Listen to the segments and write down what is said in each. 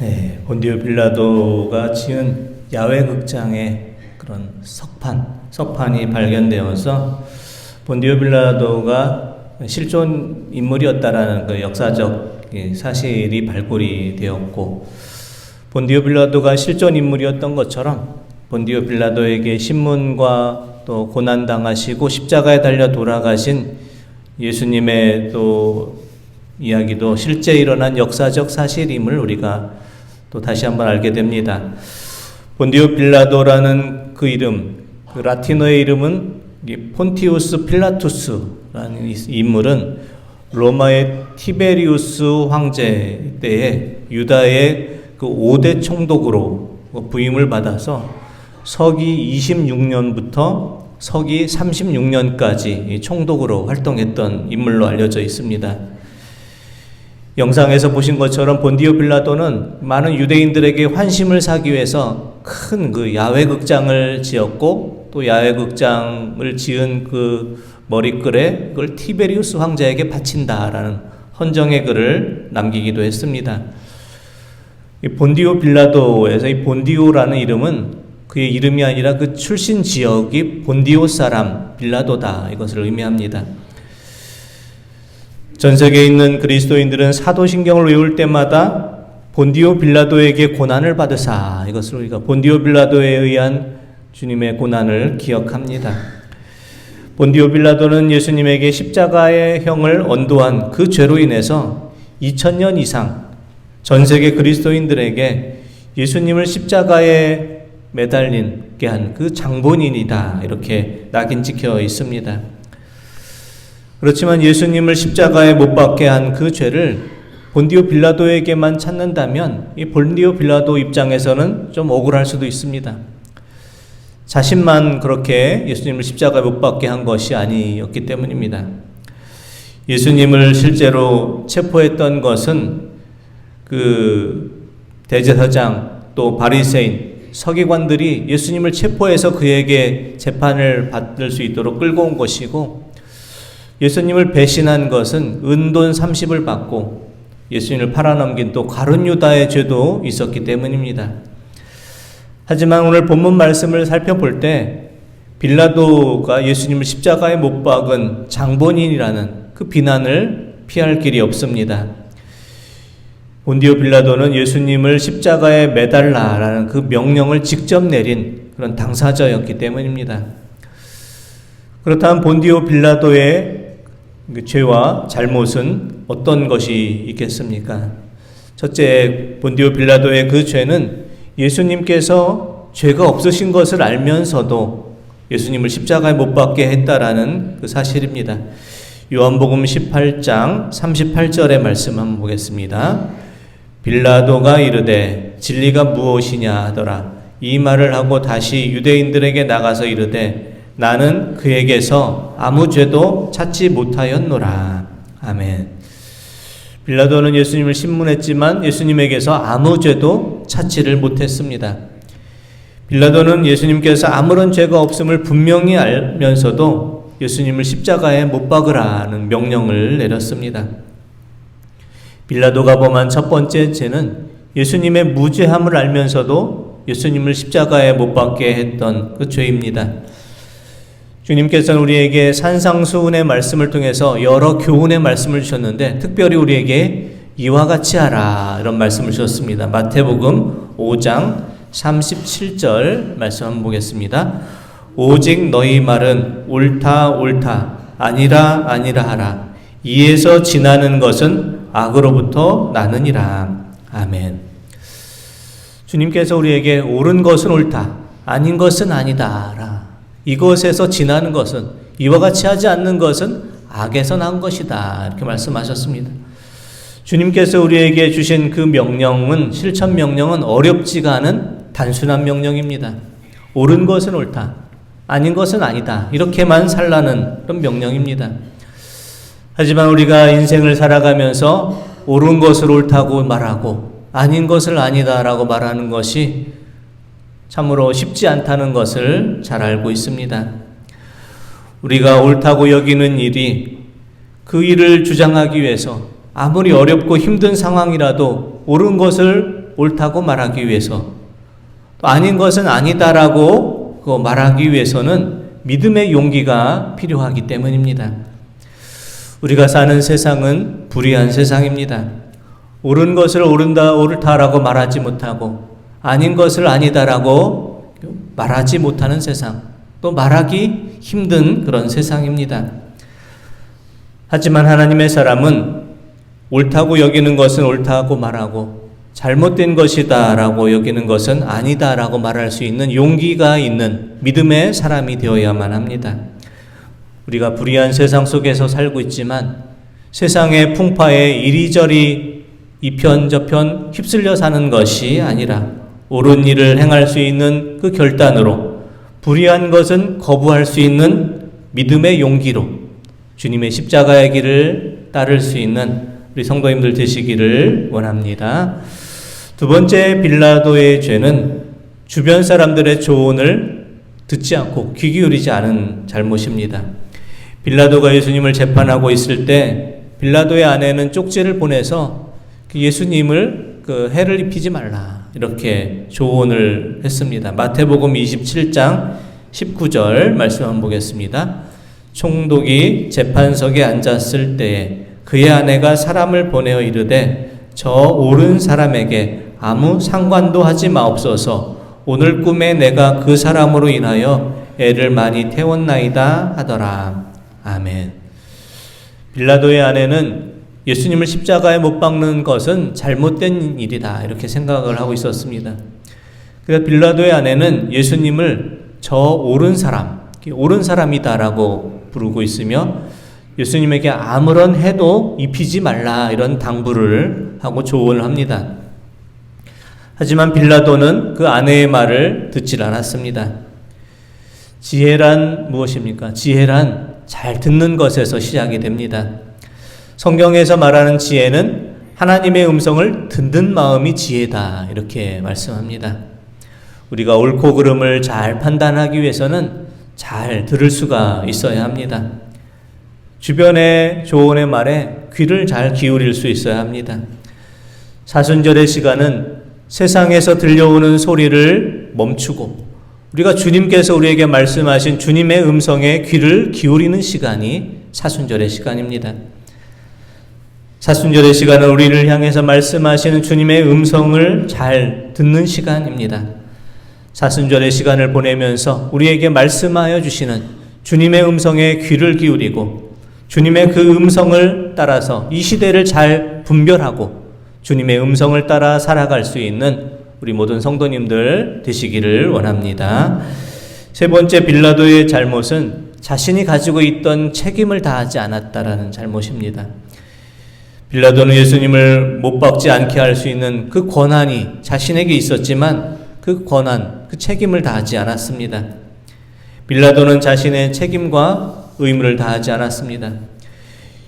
네, 본디오 빌라도가 지은 야외 극장의 그런 석판, 석판이 발견되어서 본디오 빌라도가 실존 인물이었다라는 그 역사적 예, 사실이 발굴이 되었고 본디오 빌라도가 실존 인물이었던 것처럼 본디오 빌라도에게 신문과 또 고난 당하시고 십자가에 달려 돌아가신 예수님의 또 이야기도 실제 일어난 역사적 사실임을 우리가 또 다시 한번 알게 됩니다. 본디오 빌라도라는 그 이름, 그 라틴어의 이름은 이 폰티우스 필라투스라는 이 인물은 로마의 티베리우스 황제 때에 유다의 그 5대 총독으로 부임을 받아서 서기 26년부터 서기 36년까지 총독으로 활동했던 인물로 알려져 있습니다. 영상에서 보신 것처럼 본디오 빌라도는 많은 유대인들에게 환심을 사기 위해서 큰 그 야외 극장을 지었고 또 야외 극장을 지은 그 머리글에 그걸 티베리우스 황제에게 바친다라는 헌정의 글을 남기기도 했습니다. 이 본디오 빌라도에서 이 본디오라는 이름은 그의 이름이 아니라 그 출신 지역이 본디오 사람 빌라도다 이것을 의미합니다. 전 세계에 있는 그리스도인들은 사도신경을 외울 때마다 본디오 빌라도에게 고난을 받으사 이것을 우리가 본디오 빌라도에 의한 주님의 고난을 기억합니다. 본디오 빌라도는 예수님에게 십자가의 형을 언도한 그 죄로 인해서 2000년 이상 전 세계 그리스도인들에게 예수님을 십자가에 매달린 게 한 그 장본인이다 이렇게 낙인 찍혀 있습니다. 그렇지만 예수님을 십자가에 못 박게 한 그 죄를 본디오 빌라도에게만 찾는다면 이 본디오 빌라도 입장에서는 좀 억울할 수도 있습니다. 자신만 그렇게 예수님을 십자가에 못 박게 한 것이 아니었기 때문입니다. 예수님을 실제로 체포했던 것은 그 대제사장 또 바리새인 서기관들이 예수님을 체포해서 그에게 재판을 받을 수 있도록 끌고 온 것이고 예수님을 배신한 것은 은돈 30을 받고 예수님을 팔아넘긴 또 가룟 유다의 죄도 있었기 때문입니다. 하지만 오늘 본문 말씀을 살펴볼 때 빌라도가 예수님을 십자가에 못 박은 장본인이라는 그 비난을 피할 길이 없습니다. 본디오 빌라도는 예수님을 십자가에 매달라라는 그 명령을 직접 내린 그런 당사자였기 때문입니다. 그렇다면 본디오 빌라도의 그 죄와 잘못은 어떤 것이 있겠습니까? 첫째, 본디오 빌라도의 그 죄는 예수님께서 죄가 없으신 것을 알면서도 예수님을 십자가에 못 박게 했다라는 그 사실입니다. 요한복음 18장 38절의 말씀 한번 보겠습니다. 빌라도가 이르되 진리가 무엇이냐 하더라. 이 말을 하고 다시 유대인들에게 나가서 이르되 나는 그에게서 아무 죄도 찾지 못하였노라. 아멘. 빌라도는 예수님을 신문했지만 예수님에게서 아무 죄도 찾지를 못했습니다. 빌라도는 예수님께서 아무런 죄가 없음을 분명히 알면서도 예수님을 십자가에 못 박으라는 명령을 내렸습니다. 빌라도가 범한 첫 번째 죄는 예수님의 무죄함을 알면서도 예수님을 십자가에 못 박게 했던 그 죄입니다. 주님께서는 우리에게 산상수훈의 말씀을 통해서 여러 교훈의 말씀을 주셨는데 특별히 우리에게 이와 같이 하라 이런 말씀을 주셨습니다. 마태복음 5장 37절 말씀 한번 보겠습니다. 오직 너희 말은 옳다 옳다 아니라 아니라 하라. 이에서 지나는 것은 악으로부터 나느니라. 아멘. 주님께서 우리에게 옳은 것은 옳다, 아닌 것은 아니다라. 이것에서 지나는 것은 이와 같이 하지 않는 것은 악에서 난 것이다. 이렇게 말씀하셨습니다. 주님께서 우리에게 주신 그 명령은 실천 명령은 어렵지가 않은 단순한 명령입니다. 옳은 것은 옳다. 아닌 것은 아니다. 이렇게만 살라는 그런 명령입니다. 하지만 우리가 인생을 살아가면서 옳은 것을 옳다고 말하고 아닌 것을 아니다라고 말하는 것이 참으로 쉽지 않다는 것을 잘 알고 있습니다. 우리가 옳다고 여기는 일이 그 일을 주장하기 위해서 아무리 어렵고 힘든 상황이라도 옳은 것을 옳다고 말하기 위해서 또 아닌 것은 아니다라고 그 말하기 위해서는 믿음의 용기가 필요하기 때문입니다. 우리가 사는 세상은 불의한 세상입니다. 옳은 것을 옳은다, 옳다라고 말하지 못하고 아닌 것을 아니다라고 말하지 못하는 세상, 또 말하기 힘든 그런 세상입니다. 하지만 하나님의 사람은 옳다고 여기는 것은 옳다고 말하고 잘못된 것이다라고 여기는 것은 아니다라고 말할 수 있는 용기가 있는 믿음의 사람이 되어야만 합니다. 우리가 불의한 세상 속에서 살고 있지만 세상의 풍파에 이리저리 이편 저편 휩쓸려 사는 것이 아니라 옳은 일을 행할 수 있는 그 결단으로 불의한 것은 거부할 수 있는 믿음의 용기로 주님의 십자가의 길을 따를 수 있는 우리 성도님들 되시기를 원합니다. 두 번째 빌라도의 죄는 주변 사람들의 조언을 듣지 않고 귀 기울이지 않은 잘못입니다. 빌라도가 예수님을 재판하고 있을 때 빌라도의 아내는 쪽지를 보내서 그 예수님을 그 해를 입히지 말라 이렇게 조언을 했습니다. 마태복음 27장 19절 말씀 한번 보겠습니다. 총독이 재판석에 앉았을 때에 그의 아내가 사람을 보내어 이르되 저 옳은 사람에게 아무 상관도 하지 마옵소서 오늘 꿈에 내가 그 사람으로 인하여 애를 많이 태웠나이다 하더라. 아멘. 빌라도의 아내는 예수님을 십자가에 못 박는 것은 잘못된 일이다. 이렇게 생각을 하고 있었습니다. 그래서 빌라도의 아내는 예수님을 저 옳은 사람, 옳은 사람이다라고 부르고 있으며 예수님에게 아무런 해도 입히지 말라 이런 당부를 하고 조언을 합니다. 하지만 빌라도는 그 아내의 말을 듣질 않았습니다. 지혜란 무엇입니까? 지혜란 잘 듣는 것에서 시작이 됩니다. 성경에서 말하는 지혜는 하나님의 음성을 듣는 마음이 지혜다. 이렇게 말씀합니다. 우리가 옳고 그름을 잘 판단하기 위해서는 잘 들을 수가 있어야 합니다. 주변의 조언의 말에 귀를 잘 기울일 수 있어야 합니다. 사순절의 시간은 세상에서 들려오는 소리를 멈추고 우리가 주님께서 우리에게 말씀하신 주님의 음성에 귀를 기울이는 시간이 사순절의 시간입니다. 사순절의 시간은 우리를 향해서 말씀하시는 주님의 음성을 잘 듣는 시간입니다. 사순절의 시간을 보내면서 우리에게 말씀하여 주시는 주님의 음성에 귀를 기울이고 주님의 그 음성을 따라서 이 시대를 잘 분별하고 주님의 음성을 따라 살아갈 수 있는 우리 모든 성도님들 되시기를 원합니다. 세 번째 빌라도의 잘못은 자신이 가지고 있던 책임을 다하지 않았다라는 잘못입니다. 빌라도는 예수님을 못 박지 않게 할 수 있는 그 권한이 자신에게 있었지만 그 권한, 그 책임을 다하지 않았습니다. 빌라도는 자신의 책임과 의무를 다하지 않았습니다.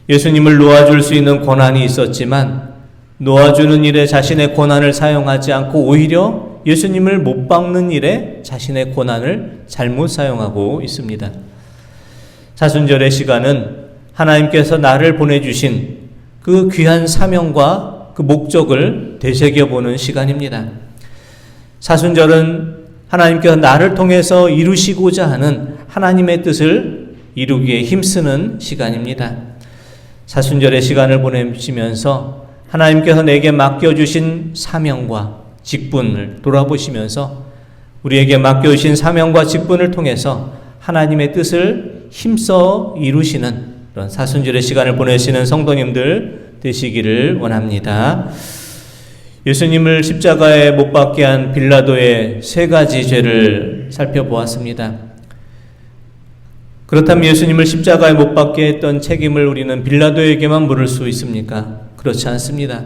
예수님을 놓아줄 수 있는 권한이 있었지만 놓아주는 일에 자신의 권한을 사용하지 않고 오히려 예수님을 못 박는 일에 자신의 권한을 잘못 사용하고 있습니다. 사순절의 시간은 하나님께서 나를 보내주신 그 귀한 사명과 그 목적을 되새겨보는 시간입니다. 사순절은 하나님께서 나를 통해서 이루시고자 하는 하나님의 뜻을 이루기에 힘쓰는 시간입니다. 사순절의 시간을 보내시면서 하나님께서 내게 맡겨주신 사명과 직분을 돌아보시면서 우리에게 맡겨주신 사명과 직분을 통해서 하나님의 뜻을 힘써 이루시는 그런 사순절의 시간을 보내시는 성도님들 되시기를 원합니다. 예수님을 십자가에 못 박게 한 빌라도의 세 가지 죄를 살펴보았습니다. 그렇다면 예수님을 십자가에 못 박게 했던 책임을 우리는 빌라도에게만 물을 수 있습니까? 그렇지 않습니다.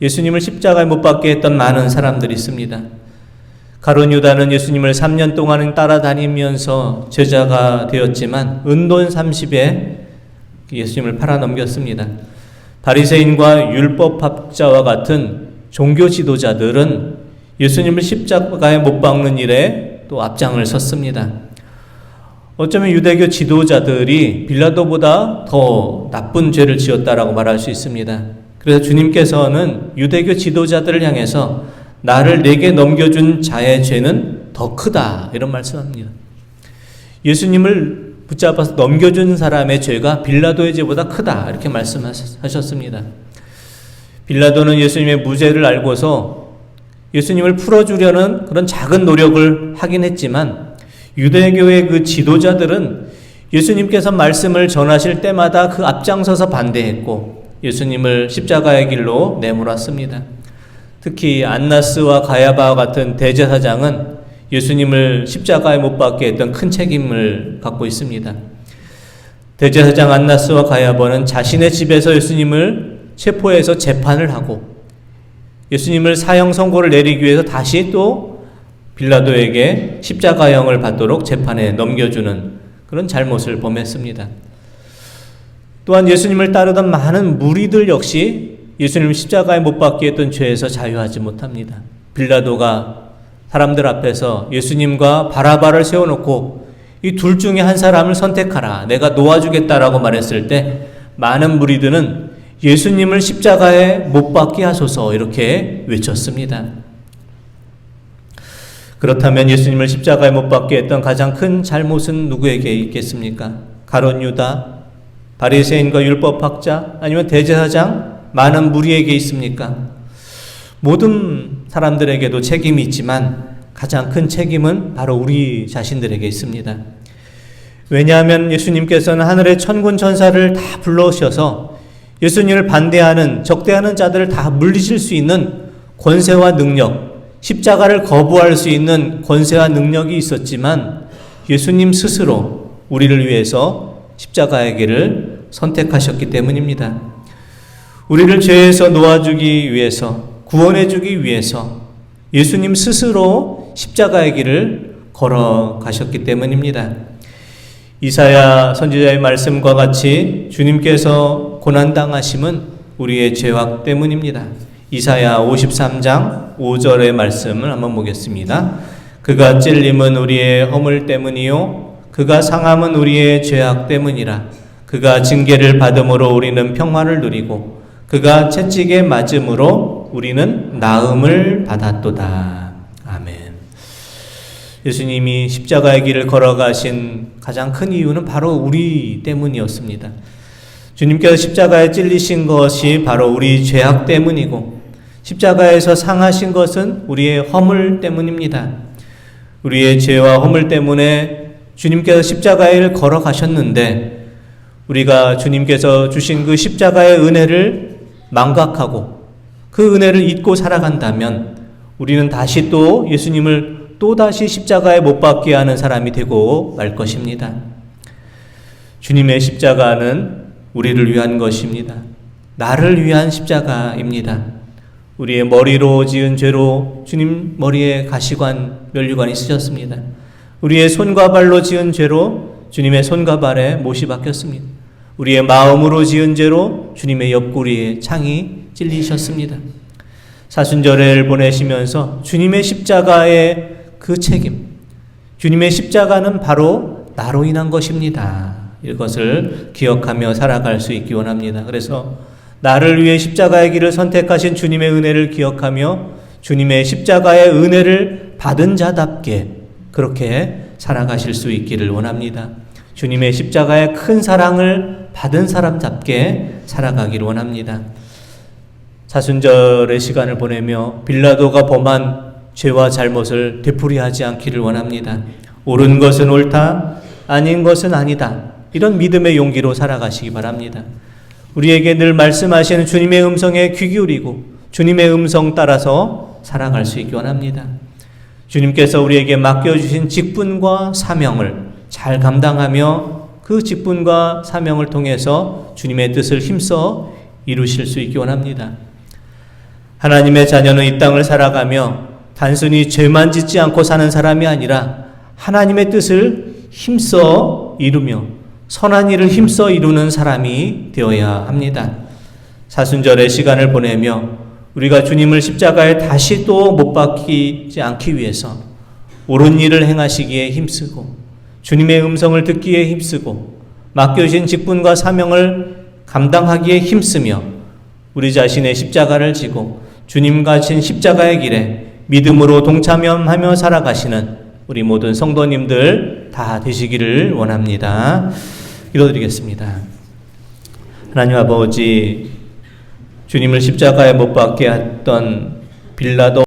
예수님을 십자가에 못 박게 했던 많은 사람들이 있습니다. 가론 유다는 예수님을 3년 동안 따라다니면서 제자가 되었지만 은돈 30에 예수님을 팔아넘겼습니다. 바리새인과 율법학자와 같은 종교 지도자들은 예수님을 십자가에 못 박는 일에 또 앞장을 섰습니다. 어쩌면 유대교 지도자들이 빌라도보다 더 나쁜 죄를 지었다라고 말할 수 있습니다. 그래서 주님께서는 유대교 지도자들을 향해서 나를 내게 넘겨준 자의 죄는 더 크다. 이런 말씀합니다. 예수님을 붙잡아서 넘겨준 사람의 죄가 빌라도의 죄보다 크다. 이렇게 말씀하셨습니다. 빌라도는 예수님의 무죄를 알고서 예수님을 풀어주려는 그런 작은 노력을 하긴 했지만 유대교의 그 지도자들은 예수님께서 말씀을 전하실 때마다 그 앞장서서 반대했고 예수님을 십자가의 길로 내몰았습니다. 특히 안나스와 가야바와 같은 대제사장은 예수님을 십자가에 못 박게 했던 큰 책임을 갖고 있습니다. 대제사장 안나스와 가야바는 자신의 집에서 예수님을 체포해서 재판을 하고 예수님을 사형 선고를 내리기 위해서 다시 또 빌라도에게 십자가형을 받도록 재판에 넘겨주는 그런 잘못을 범했습니다. 또한 예수님을 따르던 많은 무리들 역시 예수님 십자가에 못 박게 했던 죄에서 자유하지 못합니다. 빌라도가 사람들 앞에서 예수님과 바라바를 세워놓고 이 둘 중에 한 사람을 선택하라. 내가 놓아주겠다라고 말했을 때 많은 무리들은 예수님을 십자가에 못 박게 하소서 이렇게 외쳤습니다. 그렇다면 예수님을 십자가에 못 박게 했던 가장 큰 잘못은 누구에게 있겠습니까? 가론 유다, 바리새인과 율법 학자, 아니면 대제사장, 많은 무리에게 있습니까? 모든 사람들에게도 책임이 있지만 가장 큰 책임은 바로 우리 자신들에게 있습니다. 왜냐하면 예수님께서는 하늘의 천군 천사를 다 불러오셔서 예수님을 반대하는 적대하는 자들을 다 물리칠 수 있는 권세와 능력, 십자가를 거부할 수 있는 권세와 능력이 있었지만 예수님 스스로 우리를 위해서 십자가의 길을 선택하셨기 때문입니다. 우리를 죄에서 놓아주기 위해서, 구원해 주기 위해서 예수님 스스로 십자가의 길을 걸어가셨기 때문입니다. 이사야 선지자의 말씀과 같이 주님께서 고난당하심은 우리의 죄악 때문입니다. 이사야 53장 5절의 말씀을 한번 보겠습니다. 그가 찔림은 우리의 허물 때문이요 그가 상함은 우리의 죄악 때문이라 그가 징계를 받음으로 우리는 평화를 누리고 그가 채찍에 맞음으로 우리는 나음을 받았도다. 아멘. 예수님이 십자가의 길을 걸어가신 가장 큰 이유는 바로 우리 때문이었습니다. 주님께서 십자가에 찔리신 것이 바로 우리 죄악 때문이고 십자가에서 상하신 것은 우리의 허물 때문입니다. 우리의 죄와 허물 때문에 주님께서 십자가를 걸어가셨는데 우리가 주님께서 주신 그 십자가의 은혜를 망각하고 그 은혜를 잊고 살아간다면 우리는 다시 또 예수님을 또다시 십자가에 못 박게 하는 사람이 되고 말 것입니다. 주님의 십자가는 우리를 위한 것입니다. 나를 위한 십자가입니다. 우리의 머리로 지은 죄로 주님 머리에 가시관, 면류관이 쓰셨습니다. 우리의 손과 발로 지은 죄로 주님의 손과 발에 못이 박혔습니다. 우리의 마음으로 지은 죄로 주님의 옆구리에 창이 찔리셨습니다. 사순절을 보내시면서 주님의 십자가의 그 책임, 주님의 십자가는 바로 나로 인한 것입니다. 이것을 기억하며 살아갈 수 있기 원합니다. 그래서 나를 위해 십자가의 길을 선택하신 주님의 은혜를 기억하며 주님의 십자가의 은혜를 받은 자답게 그렇게 살아가실 수 있기를 원합니다. 주님의 십자가의 큰 사랑을 받은 사람답게 살아가기를 원합니다. 사순절의 시간을 보내며 빌라도가 범한 죄와 잘못을 되풀이하지 않기를 원합니다. 옳은 것은 옳다, 아닌 것은 아니다. 이런 믿음의 용기로 살아가시기 바랍니다. 우리에게 늘 말씀하시는 주님의 음성에 귀 기울이고 주님의 음성 따라서 살아갈 수 있기 원합니다. 주님께서 우리에게 맡겨주신 직분과 사명을 잘 감당하며 그 직분과 사명을 통해서 주님의 뜻을 힘써 이루실 수 있기 원합니다. 하나님의 자녀는 이 땅을 살아가며 단순히 죄만 짓지 않고 사는 사람이 아니라 하나님의 뜻을 힘써 이루며 선한 일을 힘써 이루는 사람이 되어야 합니다. 사순절의 시간을 보내며 우리가 주님을 십자가에 다시 또 못 박히지 않기 위해서 옳은 일을 행하시기에 힘쓰고 주님의 음성을 듣기에 힘쓰고 맡겨진 직분과 사명을 감당하기에 힘쓰며 우리 자신의 십자가를 지고 주님 가신 십자가의 길에 믿음으로 동참하며 살아가시는 우리 모든 성도님들 다 되시기를 원합니다. 기도드리겠습니다. 하나님 아버지, 주님을 십자가에 못 박게 했던 빌라도